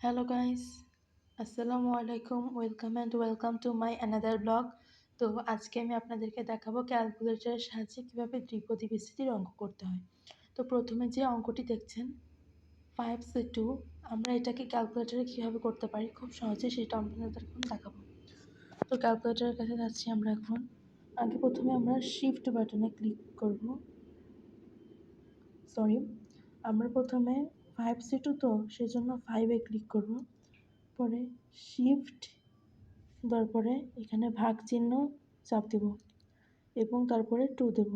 Hello guys আসসালামু আলাইকুম welcome and welcome to my another blog তো আজকে আমি আপনাদেরকে দেখাবো ক্যালকুলেটরের সাহায্যে কীভাবে ত্রিপদী বিস্তৃতির অঙ্ক করতে হয়। তো প্রথমে যে অঙ্কটি দেখছেন ফাইভ সি টু আমরা এটাকে ক্যালকুলেটারে কীভাবে করতে পারি? খুব সহজে সেটা আপনাদের এখন দেখাবো। তো ক্যালকুলেটারের কাছে যাচ্ছি আমরা এখন। আগে প্রথমে আমরা শিফট বাটনে ক্লিক করব। সরি আমরা প্রথমে ফাইভ সি টু তো, সেজন্য ফাইভে ক্লিক করব। পরে শিফট তারপরে এখানে ভাগ চিহ্ন, চাপ দেব এবং তারপরে টু দেব।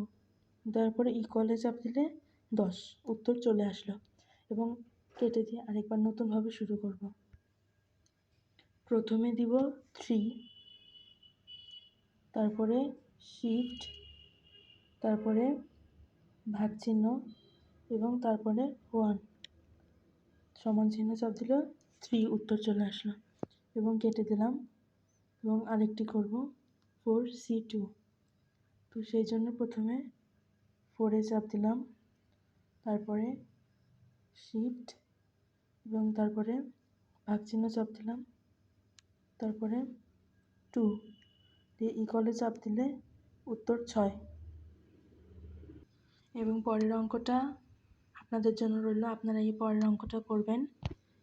তারপরে ইকুয়ালে চাপ দিলে দশ, উত্তর চলে আসলো এবং কেটে দিয়ে আরেকবার নতুনভাবে শুরু করব। প্রথমে দিব থ্রি তারপরে শিফট তারপরে ভাগ চিহ্ন এবং তারপরে ওয়ান সমান চিহ্ন চাপ দিল থ্রি উত্তর চলে আসলো। এবং কেটে দিলাম। এবং আরেকটি করব ফোর সি টু তো সেই জন্য প্রথমে ফোরে চাপ দিলাম। তারপরে শিফট এবং তারপরে ভাগ চিহ্ন চাপ দিলাম। তারপরে টু দিয়ে ইকলে চাপ দিলে উত্তর ছয়। এবং পরের অঙ্কটা আপনাদের জন্য রইল আপনারা এই পরের অঙ্কটা করবেন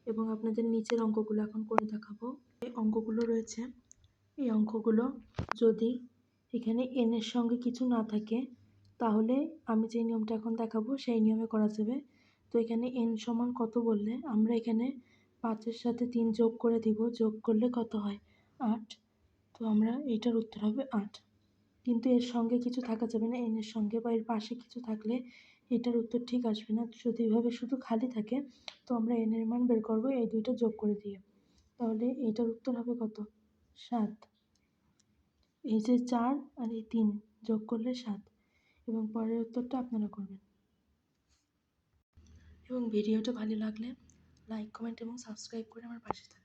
এবং আপনাদের নিচের অঙ্কগুলো এখন করে দেখাবো। এই অঙ্কগুলো রয়েছে। এই অঙ্কগুলো যদি এখানে এনের সঙ্গে কিছু না থাকে, তাহলে আমি যে নিয়মটা এখন দেখাবো, সেই নিয়মে করা যাবে। তো এখানে এন সমান কত বললে? আমরা এখানে পাঁচের সাথে তিন যোগ করে দিব। যোগ করলে কত হয়? আট। তো আমরা এটার উত্তর হবে আট। কিন্তু এর সঙ্গে কিছু থাকা যাবে না। এনের সঙ্গে বা এর পাশে কিছু থাকলে এটার উত্তর ঠিক আসবে না। যদি এভাবে শুধু খালি থাকে, তো আমরা এনের মান বের করব এই দুইটা যোগ করে দিয়ে। তাহলে এইটার উত্তর হবে কত? সাত। এই যে চার আর এই তিন যোগ করলে সাত। এবং পরের উত্তরটা আপনারা করবেন। এবং ভিডিওটা ভালো লাগলে লাইক কমেন্ট এবং সাবস্ক্রাইব করে আমার পাশে থাকবেন।